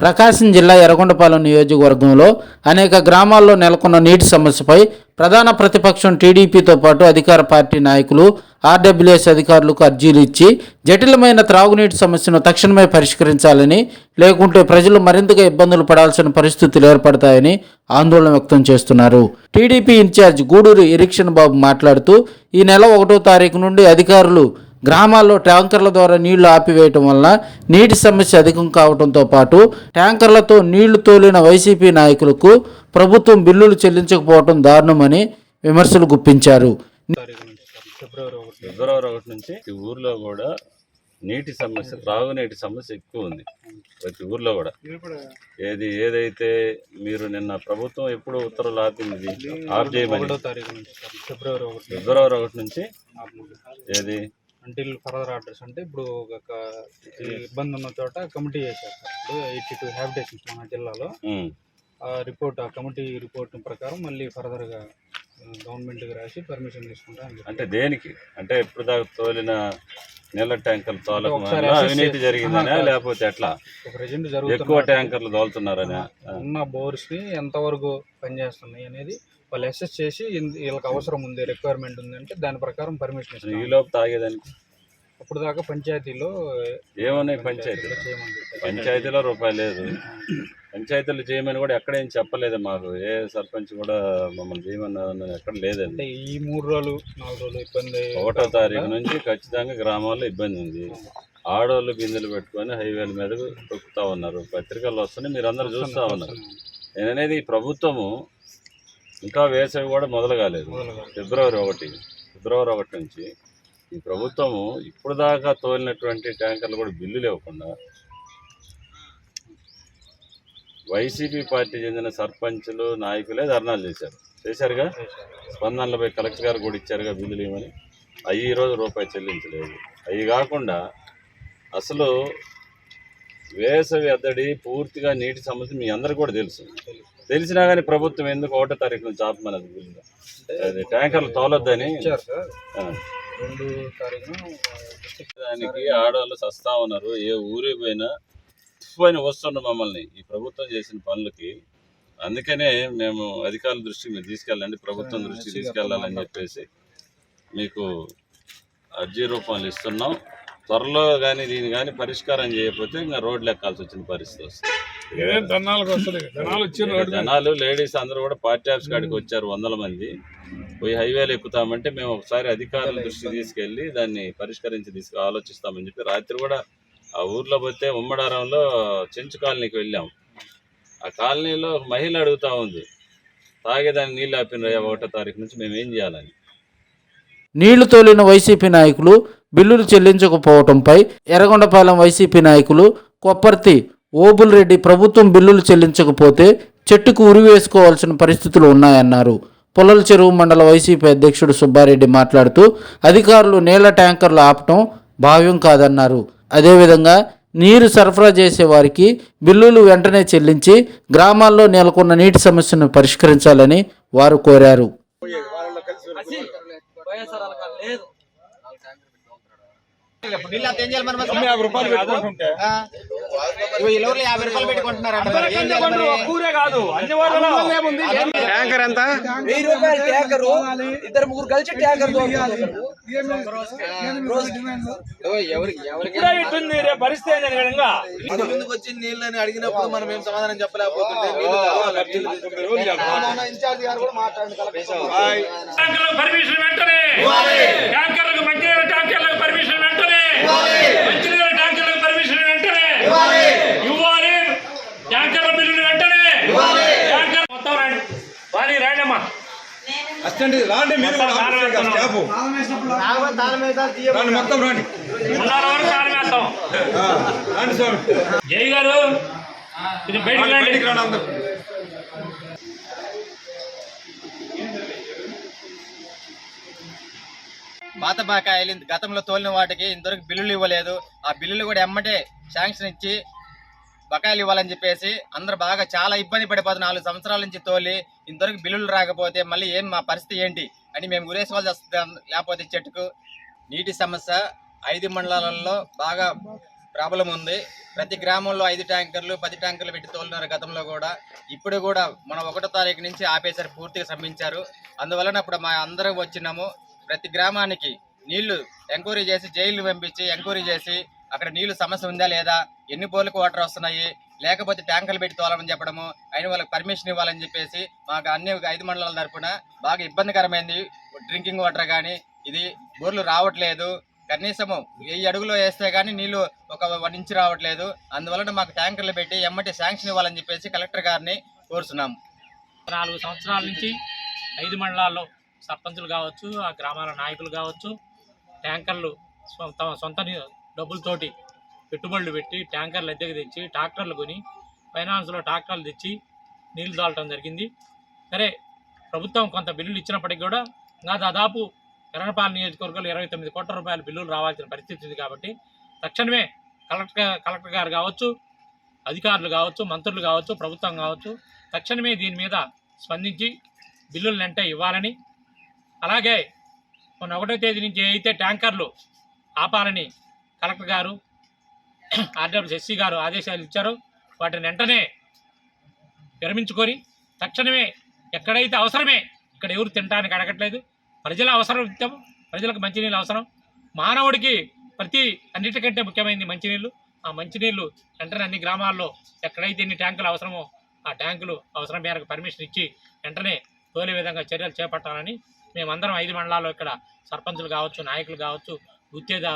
ప్రకాశం జిల్లా ఎర్రగొండపాలెం నియోజకవర్గంలో అనేక గ్రామాల్లో నెలకొన్న నీటి సమస్యపై ప్రధాన ప్రతిపక్షం టీడీపీతో పాటు అధికార పార్టీ నాయకులు ఆర్డబ్ల్యూఎస్ అధికారులకు అర్జీలు ఇచ్చి జటిలమైన త్రాగునీటి సమస్యను తక్షణమే పరిష్కరించాలని లేకుంటే ప్రజలు మరింతగా ఇబ్బందులు పడాల్సిన పరిస్థితులు ఏర్పడతాయని ఆందోళన వ్యక్తం చేస్తున్నారు. టీడీపీ ఇన్ఛార్జ్ గూడూరు ఇరిక్షన్ బాబు మాట్లాడుతూ ఈ నెల ఒకటో తారీఖు నుండి అధికారులు గ్రామాల్లో ట్యాంకర్ల ద్వారా నీళ్ళు ఆపివేయటం వలన నీటి సమస్య అధికం కావడంతో పాటు ట్యాంకర్లతో నీళ్ళు తోలిన వైసీపీ నాయకులకు ప్రభుత్వం బిల్లులు చెల్లించకపోవడం దారుణమని విమర్శలు గుప్పించారు. ఫిబ్రవరి ఒకటి ఫిబ్రవరి ఒకటి నుంచి ఈ ఊర్లో కూడా నీటి సమస్య త్రాగునీటి సమస్య ఎక్కువ ఉంది. ప్రతి ఊర్లో కూడా. ఏది ఏదైతే మీరు నిన్న ప్రభుత్వం ఎప్పుడు ఉత్తర్వులు ఆపింది ఆఫ్ చేయమని. ఫిబ్రవరి ఒకటి ఫిబ్రవరి ఒకటి నుంచి ఏది? అంటిల్ ఫర్దర్ ఆర్డర్స్ అంటే ఇప్పుడు ఒక ఇబ్బంది ఉన్న చోట కమిటీ చేశారు. ఇప్పుడు ఎయిటీ టూ హ్యాబిటేషన్స్ మన జిల్లాలో. ఉమ్, ఆ రిపోర్ట్ ఆ కమిటీ రిపోర్ట్ ప్రకారం మళ్ళీ ఫర్దర్గా గవర్నమెంట్కి రాసి పర్మిషన్ తీసుకుంటా. అంటే దేనికి? అంటే ఇప్పుడు దాకా తోలిన నీళ్ళ ట్యాంకర్లు తోలక అవినీతి జరిగిందనే లేకపోతే ఎట్లా? ప్రజెంట్ ఎక్కువ జరుగుతున్న ట్యాంకర్లు తోలుతున్నారనే. ఉన్న బోర్స్ని ఎంతవరకు పనిచేస్తున్నాయి అనేది వాళ్ళు అసెస్ చేసి వీళ్ళకి అవసరం ఉంది రిక్వైర్మెంట్ ఉంది అంటే దాని ప్రకారం పర్మిషన్ ఈ లోపు తాగేదానికి? అప్పుడు దాకా పంచాయతీలో ఏమన్నాయి చెప్పారు. పంచాయతీలో? రూపాయి లేదు. పంచాయతీలు చేయమని కూడా ఎక్కడేం చెప్పలేదు మాకు. ఏ సర్పంచ్ కూడా మమ్మల్ని చేయమని ఎక్కడ లేదండి. ఈ మూడు రోజులు నాలుగు రోజులు ఇబ్బంది ఒకటో తారీఖు నుంచి ఖచ్చితంగా గ్రామాల్లో ఇబ్బంది ఉంది. ఆడోళ్ళు బిందెలు పెట్టుకొని హైవేల మీద తొక్కుతా ఉన్నారు. పత్రికల్లో వస్తున్నాయి. మీరు అందరు చూస్తూ ఉన్నారు. నేను అనేది ఈ ప్రభుత్వము ఇంకా వేసవి కూడా మొదలు కాలేదు. ఫిబ్రవరి ఒకటి. ఫిబ్రవరి ఒకటి నుంచి ఈ ప్రభుత్వము ఇప్పుడు దాకా తోలినటువంటి ట్యాంకర్లు కూడా బిల్లులు ఇవ్వకుండా వైసీపీ పార్టీ చెందిన సర్పంచులు నాయకులే ధర్నాలు చేశారు. చేశారుగా? స్పందనలు పోయి కలెక్టర్ గారు కూడా ఇచ్చారుగా బిల్లులు ఇవ్వమని అవి ఈరోజు రూపాయి చెల్లించలేదు. అవి కాకుండా అసలు వేసవి అద్దడి పూర్తిగా నీటి సమస్య మీ అందరికీ కూడా తెలుసు. తెలిసినా కానీ ప్రభుత్వం ఎందుకు ఒకటో తారీఖు నుంచి బిల్లు అది ట్యాంకర్లు తోలొద్దని. రెండు తారీఖున డిస్ట్రిక్ట్ దానికి ఆడవాళ్ళు సస్తా ఉన్నారు. ఏ ఊరికి పోయినా పోయిన వస్తున్నారు మమ్మల్ని. ఈ ప్రభుత్వం చేసిన పనులకి. అందుకనే మేము అధికారుల దృష్టికి మీరు తీసుకెళ్ళండి ప్రభుత్వం దృష్టికి తీసుకెళ్ళాలని చెప్పేసి మీకు అర్జీ రూపంలో ఇస్తున్నాం. త్వరలో కానీ దీని కానీ పరిష్కారం చేయకపోతే ఇంకా రోడ్లు ఎక్కాల్సి వచ్చిన పరిస్థితి వస్తుంది. జనాలు లేడీస్ అందరూ కూడా పార్టీ ఆఫీస్ కాడికి వచ్చారు వందల మంది. పోయి హైవేలు ఎక్కుతామంటే మేము ఒకసారి అధికారుల దృష్టికి తీసుకెళ్ళి దాన్ని పరిష్కరించి తీసుకు ఆలోచిస్తామని చెప్పి రాత్రి కూడా ఆ ఊర్లో పోతే ఉమ్మడారంలో చెంచు కాలనీకి వెళ్ళాం. ఆ కాలనీలో ఒక మహిళ అడుగుతా ఉంది. తాగేదాన్ని నీళ్ళు ఆపిన ఒకటో తారీఖు నుంచి మేము ఏం చేయాలని? నీళ్ళు తోలిన వైసీపీ నాయకులు బిల్లులు చెల్లించకపోవడంపై ఎర్రగొండపాలెం వైసీపీ నాయకులు కొప్పర్తి ఓబుల్ రెడ్డి ప్రభుత్వం బిల్లులు చెల్లించకపోతే చెట్టుకు ఉరి వేసుకోవాల్సిన పరిస్థితులు ఉన్నాయన్నారు. పొల్లల చెరువు మండల వైసీపీ అధ్యక్షుడు సుబ్బారెడ్డి మాట్లాడుతూ అధికారులు నీళ్ళ ట్యాంకర్లు ఆపటం భావ్యం కాదన్నారు. అదేవిధంగా నీరు సరఫరా చేసే వారికి బిల్లులు వెంటనే చెల్లించి గ్రామాల్లో నెలకొన్న నీటి సమస్యను పరిష్కరించాలని వారు కోరారు. బిల్లు అంత ఏం చేయాలి మరి తొమ్మిది యాభై రూపాయలు పెట్టుకుంటుంటే ఆ? ఇగో ఈ లోపల యాభై రూపాయలు పెట్టుకుంటున్నారంట మరి. ఏం చేయాలి మరి? ట్యాంకర్ ఎంత? వెయ్యి రూపాయలు ట్యాంకరు. ఇద్దరు ముగ్గురు కలిసి ట్యాంకర్ ఎవరికి ఎవరికి ఇంత ముందుకు వచ్చి నీళ్ళని అడిగినప్పుడు మనం ఏం సమాధానం చెప్పలేకపోతుంటే నీళ్ళు కావాలి. ట్యాంకర్లకు పర్మిషన్ వెంటనే. ట్యాంకర్లకు ట్యాంకర్లకు పర్మిషన్ వెంటనే మంచినీళ్ళ ట్యాంకర్లకు పర్మిషన్ వెంటనే ఇవ్వాలి ట్యాంకర్ల బిల్లులు వెంటనే ట్యాంకర్ మొత్తం రండి వాణి రండి అమ్మా అసిస్టెంట్ రాండి మీరు కూడా స్టాఫ్. రండి. మొత్తం రండి. రండి స్వామి జై గారు బయటికి రండి బయటికి రండి అందరూ. పాత బకాయిలు గతంలో తోలిన వాటికి ఇంతవరకు బిల్లులు ఇవ్వలేదు. ఆ బిల్లులు కూడా ఎమ్మటే శాంక్షన్ ఇచ్చి బకాయిలు ఇవ్వాలని చెప్పేసి అందరు బాగా చాలా ఇబ్బంది పడిపోతుంది నాలుగు సంవత్సరాల నుంచి తోలి ఇంతవరకు బిల్లులు రాకపోతే మళ్ళీ ఏం మా పరిస్థితి ఏంటి అని మేము గురేసుకోవాల్సి వస్తుంది. లేకపోతే చెట్టుకు నీటి సమస్య ఐదు మండలాలలో బాగా ప్రాబ్లం ఉంది. ప్రతి గ్రామంలో ఐదు ట్యాంకర్లు పది ట్యాంకర్లు పెట్టి తోలినారు గతంలో కూడా. ఇప్పుడు కూడా మనం ఒకటో తారీఖు నుంచి ఆపేసారు పూర్తిగా సంభించారు అందువలన ఇప్పుడు మా అందరం వచ్చినాము. ప్రతి గ్రామానికి నీళ్ళు ఎంక్వైరీ చేసి జైలు పంపించి ఎంక్వైరీ చేసి అక్కడ నీళ్ళు సమస్య ఉందా లేదా? ఎన్ని బోర్లకు వాటర్ వస్తున్నాయి? లేకపోతే ట్యాంకర్లు పెట్టి తోలమని చెప్పడము అయిన వాళ్ళకి పర్మిషన్ ఇవ్వాలని చెప్పేసి మాకు అన్ని ఐదు మండలాల తరపున బాగా ఇబ్బందికరమైంది డ్రింకింగ్ వాటర్ కానీ ఇది బోర్లు రావట్లేదు. కనీసము వెయ్యి అడుగులో వేస్తే కానీ నీళ్ళు ఒక వన్ ఇంచ్ రావట్లేదు. అందువలన మాకు ట్యాంకర్లు పెట్టి ఎమ్మటి శాంక్షన్ ఇవ్వాలని చెప్పేసి కలెక్టర్ గారిని కోరుతున్నాము నాలుగు సంవత్సరాల నుంచి ఐదు మండలాల్లో సర్పంచులు కావచ్చు ఆ గ్రామాల నాయకులు కావచ్చు ట్యాంకర్లు తమ సొంత డబ్బులతోటి పెట్టుబడులు పెట్టి ట్యాంకర్లు అద్దెకు తెచ్చి ట్రాక్టర్లు కొని ఫైనాన్స్లో ట్రాక్టర్లు తెచ్చి నీళ్ళు తోలటం జరిగింది. సరే ప్రభుత్వం కొంత బిల్లులు ఇచ్చినప్పటికీ కూడా ఇంకా దాదాపు ఎర్రపాలెం నియోజకవర్గంలో ఇరవై తొమ్మిది కోట్ల రూపాయల బిల్లులు రావాల్సిన పరిస్థితి ఉంది కాబట్టి తక్షణమే కలెక్టర్ కలెక్టర్ గారు కావచ్చు అధికారులు కావచ్చు మంత్రులు కావచ్చు ప్రభుత్వం కావచ్చు తక్షణమే దీని మీద స్పందించి బిల్లులు వెంట ఇవ్వాలని అలాగే మొన్న ఒకటో తేదీ నుంచి ఏ అయితే ట్యాంకర్లు ఆపాలని కలెక్టర్ గారు ఆర్డబ్ల్యూస్ ఎస్సి గారు ఆదేశాలు ఇచ్చారో. వాటిని వెంటనే విరమించుకొని తక్షణమే ఎక్కడైతే అవసరమే ఇక్కడ ఎవరు తినడానికి అడగట్లేదు. ప్రజల అవసరం నిత్యం ప్రజలకు మంచినీళ్ళు అవసరం. మానవుడికి ప్రతి అన్నిటికంటే ముఖ్యమైనది మంచినీళ్ళు. ఆ మంచినీళ్ళు వెంటనే అన్ని గ్రామాల్లో ఎక్కడైతే ఎన్ని ట్యాంకులు అవసరమో ఆ ట్యాంకులు అవసరం మేరకు పర్మిషన్ ఇచ్చి వెంటనే తోలే విధంగా చర్యలు చేపట్టాలని మేమందరం ఐదు మండలాల్లో ఇక్కడ సర్పంచులు కావచ్చు నాయకులు కావచ్చు గుత్తేదారు